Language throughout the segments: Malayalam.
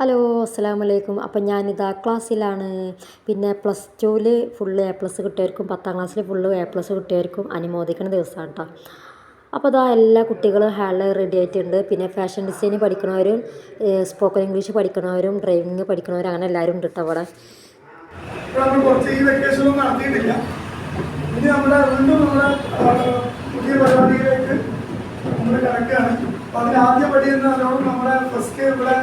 ഹലോ അസ്സാം വലൈക്കും അപ്പം ഞാനിതാ ക്ലാസ്സിലാണ്. പിന്നെ പ്ലസ് ടുവിൽ ഫുള്ള് എ പ്ലസ് കിട്ടിയവർക്കും പത്താം ക്ലാസ്സിൽ ഫുള്ള് എ പ്ലസ് കിട്ടിയവർക്കും അനുമോദിക്കുന്ന ദിവസമാണ് കേട്ടോ അപ്പോൾ അതാ എല്ലാ കുട്ടികളും ഹാളിൽ റെഡി ആയിട്ടുണ്ട്. പിന്നെ ഫാഷൻ ഡിസൈനിങ് പഠിക്കണവരും സ്പോക്കൺ ഇംഗ്ലീഷ് പഠിക്കണവരും ഡ്രൈവിങ് പഠിക്കണവരും അങ്ങനെ എല്ലാവരും ഉണ്ട് കേട്ടോ അവിടെ കുറച്ച് ഈ വെക്കേഷനൊന്നും നടത്തിയിട്ടില്ല. ഇനി പുതിയ പരിപാടിയിലേക്ക് നമ്മൾ കിടക്കുകയാണ്. അപ്പോൾ അതിന് ആദ്യ പടി എന്ന് പറഞ്ഞാൽ നമ്മുടെ ഫസ്റ്റ് ഇവിടെ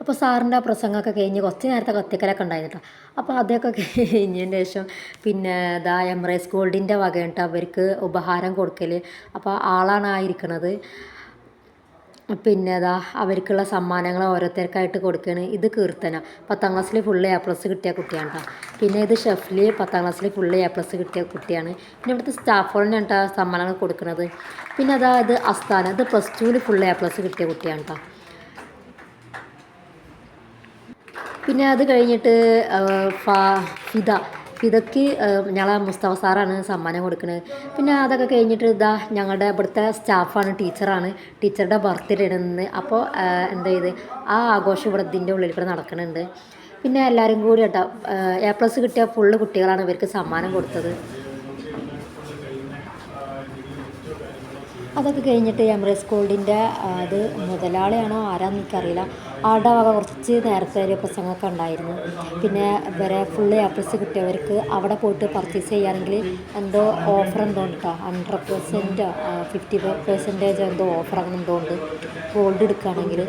അപ്പോൾ സാറിന്റെ ആ പ്രസംഗമൊക്കെ കഴിഞ്ഞ് കുറച്ച് നേരത്തെ കത്തിക്കലൊക്കെ ഉണ്ടായിരുന്നു കേട്ടോ അപ്പോൾ അതൊക്കെ കഴിഞ്ഞതിന് ശേഷം പിന്നെ ഇതാ എംറൈസ് ഗോൾഡിന്റെ വക കേട്ടോ അവർക്ക് ഉപഹാരം കൊടുക്കൽ അപ്പോൾ ആളാണ് ആയിരിക്കണത് പിന്നെ അതാ അവർക്കുള്ള സമ്മാനങ്ങൾ ഓരോരുത്തർക്കായിട്ട് കൊടുക്കുകയാണ് ഇത് കീർത്തന. പത്താം ക്ലാസ്സിൽ ഫുള്ള് എ പ്ലസ് കിട്ടിയ കുട്ടിയാണ് കേട്ടോ പിന്നെ ഇത് ഷെഫിൽ പത്താം ക്ലാസ്സിൽ ഫുള്ള് എ പ്ലസ് കിട്ടിയ കുട്ടിയാണ്. പിന്നെ ഇവിടുത്തെ സ്റ്റാഫുകളിന് കേട്ടോ സമ്മാനങ്ങൾ കൊടുക്കുന്നത് പിന്നെ അതാ ഇത് അസ്ഥാന ഇത് പ്ലസ് ടുവിൽ ഫുള്ള് എ പ്ലസ് കിട്ടിയ കുട്ടിയാണ് കേട്ടോ പിന്നെ അത് കഴിഞ്ഞിട്ട് ഫാ ഫിദ. ഫിദയ്ക്ക് ആ, ഞങ്ങളെ മുസ്തഫ സാറാണ് സമ്മാനം കൊടുക്കുന്നത് പിന്നെ അതൊക്കെ കഴിഞ്ഞിട്ട് ഇതാ ഞങ്ങളുടെ ഇവിടുത്തെ സ്റ്റാഫാണ് ടീച്ചറാണ്. ടീച്ചറുടെ ബർത്ത്ഡേ ഇന്ന്. അപ്പോൾ എന്താ ചെയ്ത് ആ ആഘോഷം ഇവിടെ ഇതിന്റെ ഉള്ളിൽ കൂടെ നടക്കുന്നുണ്ട് പിന്നെ എല്ലാവരും കൂടി കേട്ടോ എ പ്ലസ് കിട്ടിയ ഫുള്ള് കുട്ടികളാണ് ഇവർക്ക് സമ്മാനം കൊടുത്തത്. അതൊക്കെ കഴിഞ്ഞിട്ട് എംറേസ് ഗോൾഡിന്റെ അത് മുതലാളിയാണോ? ആരാന്ന് എനിക്കറിയില്ല. ആളുടെ വക കുറച്ച് നേരത്തെ ഒരു പ്രസംഗമൊക്കെ ഉണ്ടായിരുന്നു. പിന്നെ ഇവരെ ഫുള്ള് ആപ്പിൾസ് കിട്ടിയവർക്ക് അവിടെ പോയിട്ട് പർച്ചേസ് ചെയ്യുകയാണെങ്കിൽ എന്തോ ഓഫർ എന്തോ ഉണ്ട് ഹൺഡ്രഡ് പെർസെന്റ് ഫിഫ്റ്റി പെർസെന്റേജ് എന്തോ ഓഫർ അങ്ങനെ എന്തോ ഉണ്ട്. ഗോൾഡ് എടുക്കുകയാണെങ്കിൽ.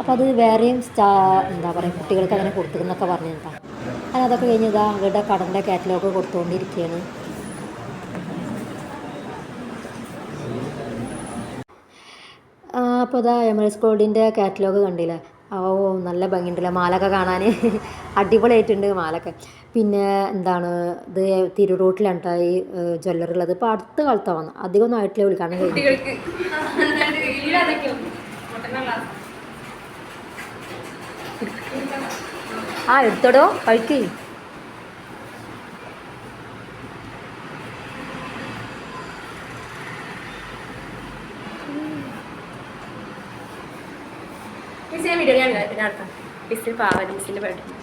അപ്പോൾ അത് വേറെയും സ്റ്റാ എന്താ പറയുക കുട്ടികൾക്ക് അങ്ങനെ കൊടുത്തിരുന്നൊക്കെ പറഞ്ഞു കേട്ടോ അതൊക്കെ കഴിഞ്ഞ് ഇതാ അവരുടെ കടന്റെ കാറ്റലോഗ് കൊടുത്തുകൊണ്ടിരിക്കുകയാണ്. അപ്പോൾ ഇതാ എമറേസ് ഗോൾഡിന്റെ കാറ്റലോഗ് കണ്ടില്ലേ? ഓ നല്ല ഭംഗിയുണ്ടല്ലോ മാലൊക്കെ കാണാൻ അടിപൊളിയായിട്ടുണ്ട് മാലൊക്കെ പിന്നെ എന്താണ് ഇത് തിരു റൂട്ടിലാണ് കേട്ടോ ഈ ജ്വല്ലറി ഉള്ളത്. ഇപ്പോൾ അടുത്ത കാലത്താണ് വന്നത്. അധികം ഒന്നും ആയിട്ടില്ല വിളിക്കാൻ ആ എടുത്തോടോ? കഴിക്ക്. മിസ്സിനെ വീഡിയോ ഞാൻ എടുക്കാം. മിസ്സിൽ പാവ മിസ്സിന്റെ ബർത്ത്ഡേ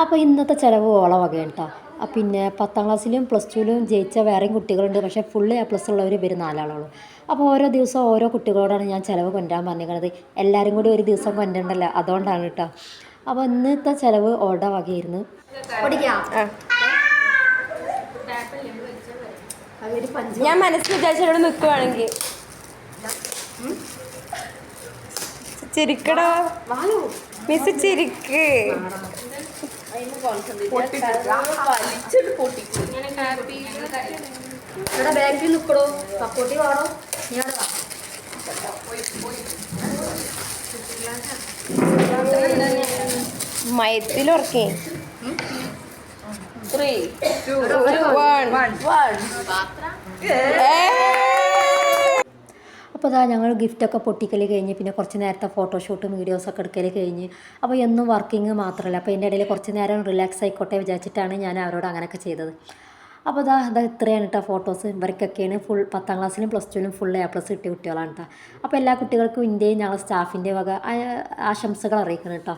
അപ്പോൾ ഇന്നത്തെ ചിലവ് ഓള വക കേട്ടോ പിന്നെ പത്താം ക്ലാസ്സിലും പ്ലസ് ടുവിലും ജയിച്ച വേറെയും കുട്ടികളുണ്ട്. പക്ഷേ ഫുള്ള് എ പ്ലസ് ഉള്ളവർ ഇവർ നാലാളുള്ളൂ. അപ്പോൾ ഓരോ ദിവസം ഓരോ കുട്ടികളോടാണ് ഞാൻ ചിലവ് കൊണ്ടാൻ പറഞ്ഞിരിക്കുന്നത് എല്ലാവരും കൂടി ഒരു ദിവസം കൊണ്ടുണ്ടല്ലോ അതുകൊണ്ടാണ് കേട്ടോ അപ്പോൾ ഇന്നത്തെ ചിലവ് ഓളുടെ വകയായിരുന്നു. ഞാൻ മനസ്സിൽ വിചാരിച്ചവിടെ നിൽക്കുവാണെങ്കിൽ ചിരിക്കടോ. മിസ് ചിരിക്ക്. ഇവിടെ ബാക്കിൽ നിൽക്കടോ സപ്പോർട്ടി വാടോ ഞാൻ മയത്തിലുറക്കേ. ത്രീ വൺ വൺ അപ്പോൾ അതാ ഞങ്ങൾ ഗിഫ്റ്റൊക്കെ പൊട്ടിക്കൽ കഴിഞ്ഞ് പിന്നെ കുറച്ച് നേരത്തെ ഫോട്ടോഷൂട്ടും വീഡിയോസൊക്കെ എടുക്കൽ കഴിഞ്ഞ്. അപ്പോൾ എന്നും വർക്കിംഗ് മാത്രമല്ല അപ്പോൾ എന്റെ ഇടയിൽ കുറച്ച് നേരം റിലാക്സ് ആയിക്കോട്ടെ വിചാരിച്ചിട്ടാണ് ഞാൻ അവരോട് അങ്ങനെയൊക്കെ ചെയ്തത്. അപ്പോൾ അതാ അതാ ഇത്രയാണ് കേട്ടോ ഫോട്ടോസ് ഇവർക്കൊക്കെയാണ് ഫുൾ പത്താം ക്ലാസ്സിലും പ്ലസ് ടുവിലും ഫുൾ എ പ്ലസ് കിട്ടിയ കുട്ടികളാണ് കേട്ടോ അപ്പോൾ എല്ലാ കുട്ടികൾക്കും ഇന്ത്യയും ഞങ്ങളുടെ സ്റ്റാഫിന്റെ വക ആശംസകൾ അറിയിക്കണം കേട്ടോ